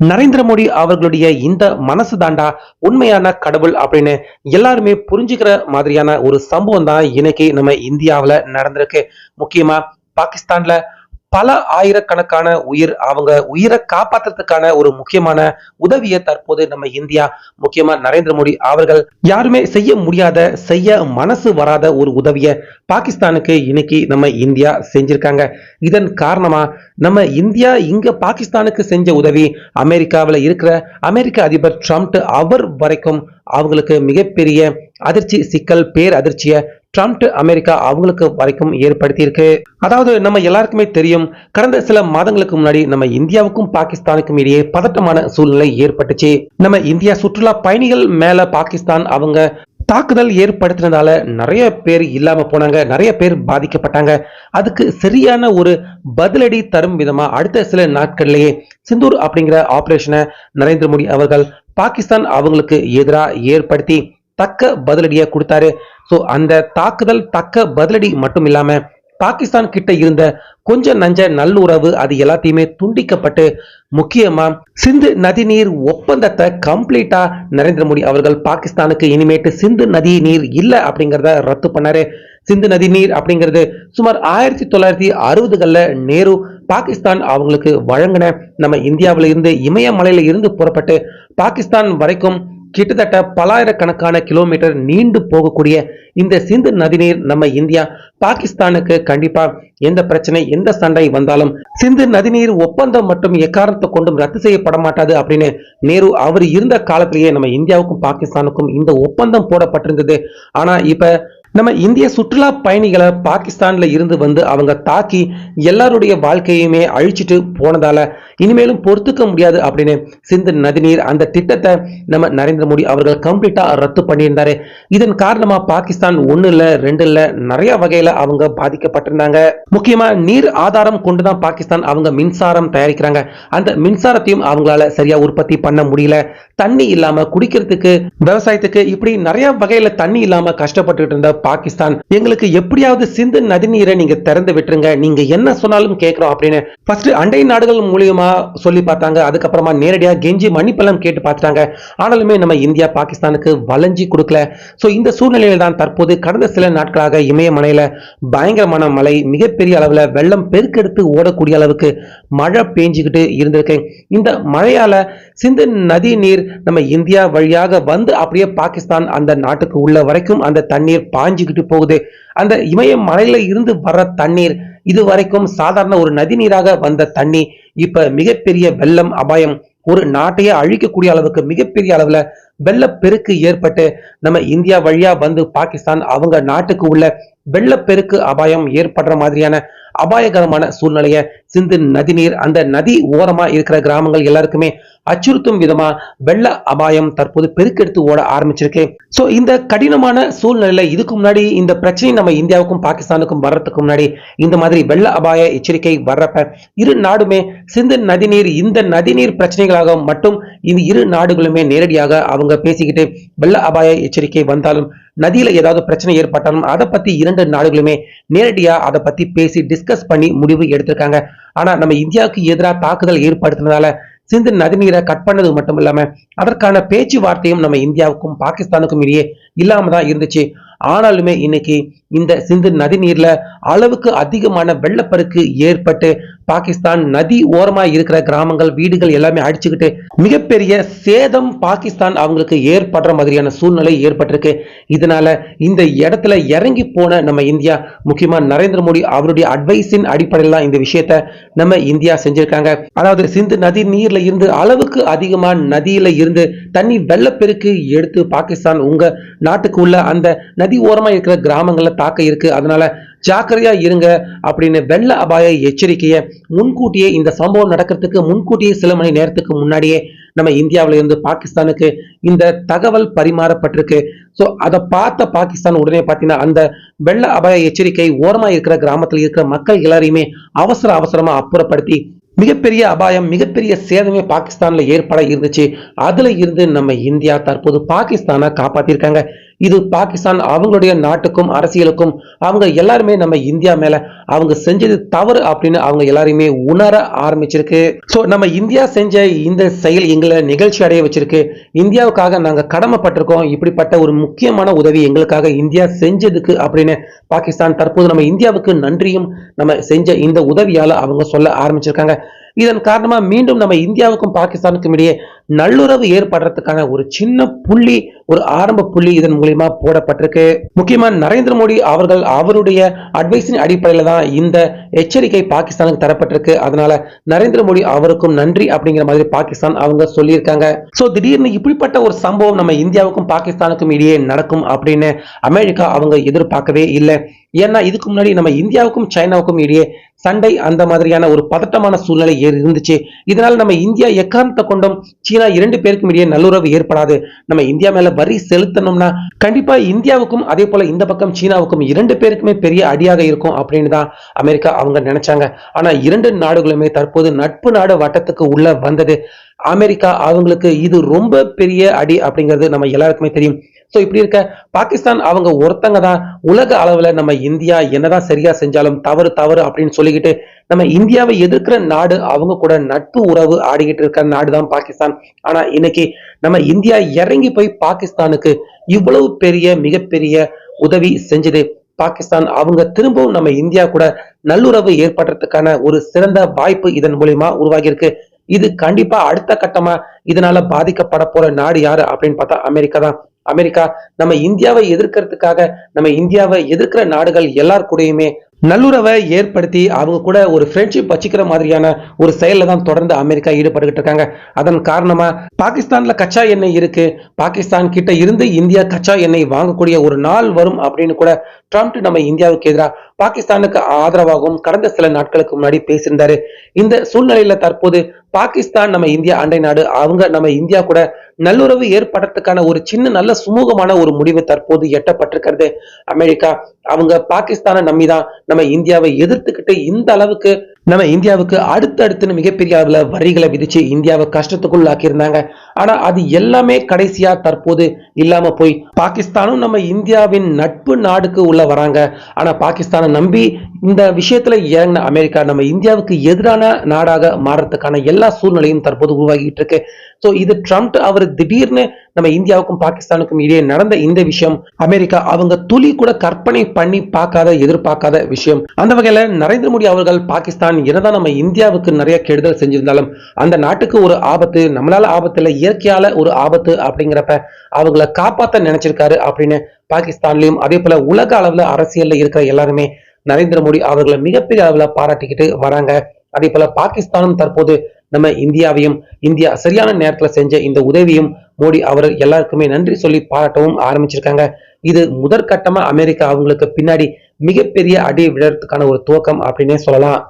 நரேந்திர மோடி அவர்களுடைய இந்த மனசு தாண்டா உண்மையான கடவுள் அப்படின்னு எல்லாருமே புரிஞ்சுக்கிற மாதிரியான ஒரு சம்பவம் தான் இன்னைக்கு நம்ம இந்தியாவுல நடந்திருக்கு. முக்கியமா பாகிஸ்தான்ல பல ஆயிரக்கணக்கான உயிர் அவங்க உயிரை காப்பாத்துறதுக்கான ஒரு முக்கியமான உதவியை தற்போது நம்ம இந்தியா முக்கியமா நரேந்திர மோடி அவர்கள் யாருமே செய்ய முடியாத செய்ய மனசு வராத ஒரு உதவியை பாகிஸ்தானுக்கு இன்னைக்கு நம்ம இந்தியா செஞ்சிருக்காங்க. இதன் காரணமா நம்ம இந்தியா இங்க பாகிஸ்தானுக்கு செஞ்ச உதவி அமெரிக்காவில் இருக்கிற அமெரிக்க அதிபர் ட்ரம்ப் அவர் வரைக்கும் அவங்களுக்கு மிகப்பெரிய அதிர்ச்சி சிக்கல் பேர் அதிர்ச்சியை ட்ரம்ப் அமெரிக்கா அவங்களுக்கு வரைக்கும் ஏற்படுத்தியிருக்கு. அதாவது நம்ம எல்லாருக்குமே தெரியும் கடந்த சில மாதங்களுக்கு முன்னாடி நம்ம இந்தியாவுக்கும் பாகிஸ்தானுக்கும் இடையே பதட்டமான சூழ்நிலை ஏற்பட்டுச்சு. நம்ம இந்தியா சுற்றுலா பயணிகள் மேல பாகிஸ்தான் அவங்க தாக்குதல் ஏற்படுத்தினதால நிறைய பேர் இல்லாம போனாங்க நிறைய பேர் பாதிக்கப்பட்டாங்க. அதுக்கு சரியான ஒரு பதிலடி தரும் விதமா அடுத்த சில நாட்கள்லேயே சிந்தூர் அப்படிங்கிற ஆபரேஷனை நரேந்திர மோடி அவர்கள் பாகிஸ்தான் அவங்களுக்கு எதிராக ஏற்படுத்தி தக்க பதிலடியை கொடுத்தாரு. ஸோ அந்த தாக்குதல் தக்க பதிலடி மட்டும் இல்லாமல் பாகிஸ்தான் கிட்ட இருந்த கொஞ்ச நஞ்ச நல்லுறவு அது எல்லாத்தையுமே துண்டிக்கப்பட்டு முக்கியமா சிந்து நதிநீர் ஒப்பந்தத்தை கம்ப்ளீட்டா நரேந்திர மோடி அவர்கள் பாகிஸ்தானுக்கு இனிமேட்டு சிந்து நதி நீர் இல்லை அப்படிங்கிறத ரத்து பண்ணாரு. சிந்து நதி நீர் அப்படிங்கிறது சுமார் ஆயிரத்தி தொள்ளாயிரத்தி அறுபதுகளில் நேரு பாகிஸ்தான் அவங்களுக்கு வழங்கின. நம்ம இந்தியாவில இருந்து இமயமலையில இருந்து புறப்பட்டு பாகிஸ்தான் வரைக்கும் கிட்டத்தட்ட பலாயிரக்கணக்கான கிலோமீட்டர் நீண்டு போகக்கூடிய இந்த சிந்து நதிநீர் நம்ம இந்தியா பாகிஸ்தானுக்கு கண்டிப்பா எந்த பிரச்சனை எந்த சண்டை வந்தாலும் சிந்து நதிநீர் ஒப்பந்தம் மட்டும் எக்காரணத்தை கொண்டும் ரத்து செய்யப்பட மாட்டாது அப்படின்னு நேரு அவர் இருந்த காலத்திலேயே நம்ம இந்தியாவுக்கும் பாகிஸ்தானுக்கும் இந்த ஒப்பந்தம் போடப்பட்டிருந்தது. ஆனா இப்ப நம்ம இந்திய சுற்றுலா பயணிகளை பாகிஸ்தான்ல இருந்து வந்து அவங்க தாக்கி எல்லாருடைய வாழ்க்கையுமே அழிச்சிட்டு போனதால இனிமேலும் பொறுத்துக்க முடியாது அப்படின்னு சிந்து நதிநீர் அந்த திட்டத்தை நம்ம நரேந்திர மோடி அவர்கள் கம்ப்ளீட்டா ரத்து பண்ணியிருந்தாரு. இதன் காரணமா பாகிஸ்தான் ஒன்னு இல்ல ரெண்டு இல்ல நிறைய வகையில அவங்க பாதிக்கப்பட்டிருந்தாங்க. முக்கியமா நீர் ஆதாரம் கொண்டுதான் பாகிஸ்தான் அவங்க மின்சாரம் தயாரிக்கிறாங்க. அந்த மின்சாரத்தையும் அவங்களால சரியா உற்பத்தி பண்ண முடியல. தண்ணி இல்லாம குடிக்கிறதுக்கு விவசாயத்துக்கு இப்படி நிறைய வகையில தண்ணி இல்லாம கஷ்டப்பட்டுட்டு இருந்த பாகிஸ்தான். எங்களுக்கு எப்படியாவது சிந்து நதிநீரை நீங்க திறந்து விட்டுருங்க. நீங்க என்ன சொன்னாலும் கேட்கிறோம் அப்படின்னு ஃபர்ஸ்ட் அண்டை நாடுகள் மூலியமா சொல்லி பார்த்தாங்க. அதுக்கப்புறமா நேரடியா கெஞ்சி மன்னிப்பெல்லாம் கேட்டு பார்த்துட்டாங்க. ஆனாலுமே நம்ம இந்தியா பாகிஸ்தானுக்கு வளைஞ்சி கொடுக்கல. ஸோ இந்த சூழ்நிலையில தான் தற்போது கடந்த சில நாட்களாக இமயமலையில பயங்கரமான மழை மிகப்பெரிய அளவில் வெள்ளம் பெருக்கெடுத்து ஓடக்கூடிய அளவுக்கு மழை பேஞ்சுக்கிட்டு இருந்திருக்கு. இந்த மழையால சிந்து நதி நீர் நம்ம இந்தியா வழியாக வந்து அப்படியே பாகிஸ்தான் அந்த நாட்டுக்கு உள்ள வரைக்கும் அந்த தண்ணீர் பாய் பாஞ்சுக்கிட்டு போகுது. அந்த இமய மலையில இருந்து வர்ற தண்ணீர் இது வரைக்கும் சாதாரண ஒரு நதி நீராக வந்த தண்ணி. இப்ப மிகப்பெரிய வெள்ளம் அபாயம். ஒரு நாட்டையே அழிக்கக்கூடிய அளவுக்கு மிகப்பெரிய அளவுல வெள்ளப்பெருக்கு ஏற்பட்டு நம்ம இந்தியா வழியா வந்து பாகிஸ்தான் அவங்க நாட்டுக்கு உள்ள வெள்ளப்பெருக்கு அபாயம் ஏற்படுற மாதிரியான அபாயகரமான சூழ்நிலையை சிந்து நதிநீர் அந்த நதி ஓரமா இருக்கிற கிராமங்கள் எல்லாருக்குமே அச்சுறுத்தும் விதமா வெள்ள அபாயம் தற்போது பெருக்கெடுத்து ஓட ஆரம்பிச்சிருக்கு. சோ இந்த கடினமான சூழ்நிலையில இதுக்கு முன்னாடி இந்த பிரச்சனை நம்ம இந்தியாவுக்கும் பாகிஸ்தானுக்கும் வர்றதுக்கு முன்னாடி இந்த மாதிரி வெள்ள அபாய எச்சரிக்கை வர்றப்ப இரு நாடுமே சிந்து நதிநீர் இந்த நதிநீர் பிரச்சனைகளாக மட்டும் இந்த இரு நாடுகளுமே நேரடியாக அவங்க பேசிக்கிட்டு வெள்ள அபாய எச்சரிக்கை வந்தாலும் நதியில ஏதாவது பிரச்சனை ஏற்பட்டாலும் அதை பத்தி இரண்டு நாடுகளுமே நேரடியா அதை பத்தி பேசி டிஸ்கஸ் பண்ணி முடிவு எடுத்திருக்காங்க. ஆனா நம்ம இந்தியாவுக்கு எதிராக தாக்குதல் ஏற்படுத்தினதால சிந்து நதிநீரை கட் பண்ணது மட்டும் இல்லாம அதற்கான பேச்சுவார்த்தையும் நம்ம இந்தியாவுக்கும் பாகிஸ்தானுக்கும் இடையே இல்லாம தான் இருந்துச்சு. ஆனாலுமே இன்னைக்கு இந்த சிந்து நதி நீர்ல அளவுக்கு அதிகமான வெள்ளப்பெருக்கு ஏற்பட்டு பாகிஸ்தான் நதி ஓரமா இருக்கிற கிராமங்கள் வீடுகள் எல்லாமே அடிச்சுக்கிட்டு மிகப்பெரிய சேதம் பாகிஸ்தான் அவங்களுக்கு ஏற்படுற மாதிரியான சூழ்நிலை ஏற்பட்டிருக்கு. இதனால இந்த இடத்துல இறங்கி போன நம்ம இந்தியா முக்கியமா நரேந்திர மோடி அவருடைய அட்வைஸின் அடிப்படையில் தான் இந்த விஷயத்த நம்ம இந்தியா செஞ்சிருக்காங்க. அதாவது சிந்து நதி நீர்ல இருந்து அளவுக்கு அதிகமா நதியில இருந்து தண்ணி வெள்ளப்பெருக்கு எடுத்து பாகிஸ்தான் உங்க நாட்டுக்கு உள்ள அந்த நதி ஓரமா இருக்கிற கிராமங்கள்ல தாக்க இருக்கு. அதனால ஜாக்கிரதையா இருங்க அப்படின்னு வெள்ள அபாய எச்சரிக்கையை முன்கூட்டியே இந்த சம்பவம் நடக்கிறதுக்கு முன்கூட்டியே சில மணி நேரத்துக்கு முன்னாடியே நம்ம இந்தியாவில இருந்து பாகிஸ்தானுக்கு இந்த தகவல் பரிமாறப்பட்டிருக்கு. ஸோ அதை பார்த்த பாகிஸ்தான் உடனே பார்த்தீங்கன்னா அந்த வெள்ள அபாய எச்சரிக்கை ஓரமா இருக்கிற கிராமத்தில் இருக்கிற மக்கள் எல்லாரையுமே அவசர அவசரமா அப்புறப்படுத்தி மிகப்பெரிய அபாயம் மிகப்பெரிய சேதமே பாகிஸ்தானில் ஏற்பட இருந்துச்சு. அதில் இருந்து நம்ம இந்தியா தற்போது பாகிஸ்தானை காப்பாற்றிருக்காங்க இது பாகிஸ்தான் அவங்களுடைய நாட்டுக்கும் அரசியலுக்கும் அவங்க எல்லாருமே நம்ம இந்தியா மேல அவங்க செஞ்சது தவறு அப்படின்னு அவங்க எல்லாரையுமே உணர ஆரம்பிச்சிருக்கு. ஸோ நம்ம இந்தியா செஞ்ச இந்த செயல் எங்களை நிகழ்ச்சி அடைய வச்சிருக்கு. இந்தியாவுக்காக நாங்க கடமைப்பட்டிருக்கோம். இப்படிப்பட்ட ஒரு முக்கியமான உதவி எங்களுக்காக இந்தியா செஞ்சதுக்கு அப்படின்னு பாகிஸ்தான் தற்போது நம்ம இந்தியாவுக்கு நன்றியும் நம்ம செஞ்ச இந்த உதவியால அவங்க சொல்ல ஆரம்பிச்சிருக்காங்க. இதன் காரணமா மீண்டும் நம்ம இந்தியாவுக்கும் பாகிஸ்தானுக்கும் இடையே நல்லுறவு ஏற்படுறதுக்கான ஒரு சின்ன புள்ளி ஒரு ஆரம்ப புள்ளி இதன் மூலியமா போடப்பட்டிருக்கு. முக்கியமா நரேந்திர மோடி அவர்கள் அவருடைய அட்வைஸின் அடிப்படையில தான் இந்த எச்சரிக்கை பாகிஸ்தானுக்கு தரப்பட்டிருக்கு. அதனால நரேந்திர மோடி அவருக்கும் நன்றி அப்படிங்கிற மாதிரி பாகிஸ்தான் அவங்க சொல்லியிருக்காங்க. சோ திடீர்னு இப்படிப்பட்ட ஒரு சம்பவம் நம்ம இந்தியாவுக்கும் பாகிஸ்தானுக்கும் இடையே நடக்கும் அப்படின்னு அமெரிக்கா அவங்க எதிர்பார்க்கவே இல்லை. ஏன்னா இதுக்கு முன்னாடி நம்ம இந்தியாவுக்கும் சைனாவுக்கும் இடையே சண்டை அந்த மாதிரியான ஒரு பதட்டமான சூழ்நிலை இருந்துச்சு. இதனால் நம்ம இந்தியா எக்காரணத்தை கொண்டும் சீனா இரண்டு பேருக்கும் இடையே நல்லுறவு ஏற்படாது. நம்ம இந்தியா மேல வரி செலுத்தணும்னா கண்டிப்பா இந்தியாவுக்கும் அதே போல இந்த பக்கம் சீனாவுக்கும் இரண்டு பேருக்குமே பெரிய அடியாக இருக்கும் அப்படின்னு தான் அமெரிக்கா அவங்க நினைச்சாங்க. ஆனா இரண்டு நாடுகளுமே தற்போது நட்பு நாடு வட்டத்துக்கு உள்ள வந்தது. அமெரிக்கா அவங்களுக்கு இது ரொம்ப பெரிய அடி அப்படிங்கிறது நம்ம எல்லாருக்குமே தெரியும். சோ இப்படி இருக்க பாகிஸ்தான் அவங்க ஒருத்தங்க தான். உலக அளவுல நம்ம இந்தியா என்னதான் சரியா செஞ்சாலும் தவறு தவறு அப்படின்னு சொல்லிக்கிட்டு நம்ம இந்தியாவை எதிர்க்கிற நாடு அவங்க கூட நட்பு உறவு ஆடிக்கிட்டு இருக்கிற நாடு தான் பாகிஸ்தான். ஆனா இன்னைக்கு நம்ம இந்தியா இறங்கி போய் பாகிஸ்தானுக்கு இவ்வளவு பெரிய மிகப்பெரிய உதவி செஞ்சது. பாகிஸ்தான் அவங்க திரும்பவும் நம்ம இந்தியா கூட நல்லுறவு ஏற்படுறதுக்கான ஒரு சிறந்த வாய்ப்பு இதன் மூலியமா உருவாகியிருக்கு. இது கண்டிப்பா அடுத்த கட்டமா இதனால பாதிக்கப்பட போற நாடு யாரு அப்படின்னு பார்த்தா அமெரிக்கா தான். அமெரிக்கா நம்ம இந்தியாவை எதிர்க்கிறதுக்காக நம்ம இந்தியாவை எதிர்க்கிற நாடுகள் எல்லார் கூடயுமே நல்லுறவை ஏற்படுத்தி அவங்க கூட ஒரு ஃப்ரெண்ட்ஷிப் வச்சுக்கிற மாதிரியான ஒரு செயல்ல தான் தொடர்ந்து அமெரிக்கா ஈடுபட்டுக்கிட்டு இருக்காங்க. அதன் காரணமா பாகிஸ்தானில் கச்சா எண்ணெய் இருக்கு. பாகிஸ்தான் கிட்ட இருந்து இந்தியா கச்சா எண்ணெய் வாங்கக்கூடிய ஒரு நாள் வரும் அப்படின்னு கூட ட்ரம்ப் நம்ம இந்தியாவுக்கு எதிராக பாகிஸ்தானுக்கு ஆதரவாகவும் கடந்த சில நாட்களுக்கு முன்னாடி பேசியிருந்தாரு. இந்த சூழ்நிலையில தற்போது பாகிஸ்தான் நம்ம இந்தியா அண்டை நாடு அவங்க நம்ம இந்தியா கூட நல்லுறவு ஏற்படுறதுக்கான ஒரு சின்ன நல்ல சுமூகமான ஒரு முடிவு தற்போது எட்டப்பட்டிருக்கிறது. அமெரிக்கா அவங்க பாகிஸ்தானை நம்பிதான் நம்ம இந்தியாவை எதிர்த்துக்கிட்டு இந்த அளவுக்கு நம்ம இந்தியாவுக்கு அடுத்தடுத்துன்னு மிகப்பெரிய அளவில் வரிகளை விதிச்சு இந்தியாவை கஷ்டத்துக்குள்ளாக்கி ஆக்கியிருந்தாங்க ஆனால் அது எல்லாமே கடைசியாக தற்போது இல்லாமல் போய் பாகிஸ்தானும் நம்ம இந்தியாவின் நட்பு நாடுக்கு உள்ள வராங்க. ஆனால் பாகிஸ்தானை நம்பி இந்த விஷயத்துல இறங்கின அமெரிக்கா நம்ம இந்தியாவுக்கு எதிரான நாடாக மாறுறதுக்கான எல்லா சூழ்நிலையும் தற்போது உருவாகிட்டு இருக்கு. ஸோ இது ட்ரம்ப் அவர் திடீர்னு நம்ம இந்தியாவுக்கும் பாகிஸ்தானுக்கும் இடையே நடந்த இந்த விஷயம் அமெரிக்கா அவங்க துளி கூட கற்பனை பண்ணி பார்க்காத எதிர்பார்க்காத விஷயம். அந்த வகையில நரேந்திர மோடி அவர்கள் பாகிஸ்தான் என்னதான் நம்ம இந்தியாவுக்கு நிறைய கெடுதல் செஞ்சிருந்தாலும் அந்த நாட்டுக்கு ஒரு ஆபத்து நம்மளால ஆபத்து இயற்கையால ஒரு ஆபத்து அப்படிங்கிறப்ப அவங்கள காப்பாத்த நினைச்சிருக்காரு அப்படின்னு பாகிஸ்தான்லயும் அதே போல உலக அளவுல அரசியல்ல இருக்கிற எல்லாருமே நரேந்திர மோடி அவர்களை மிகப்பெரிய அளவுல பாராட்டிக்கிட்டு வராங்க. அதே போல பாகிஸ்தானும் தற்போது நம்ம இந்தியாவையும் இந்தியா சரியான நேரத்துல செஞ்ச இந்த உதவியும் மோடி அவர்கள் எல்லாருக்குமே நன்றி சொல்லி பாராட்டவும் ஆரம்பிச்சிருக்காங்க. இது முதற்கட்டமா அமெரிக்கா அவங்களுக்கு பின்னாடி மிகப்பெரிய அடி விழறதுக்கான ஒரு துவக்கம் அப்படின்னே சொல்லலாம்.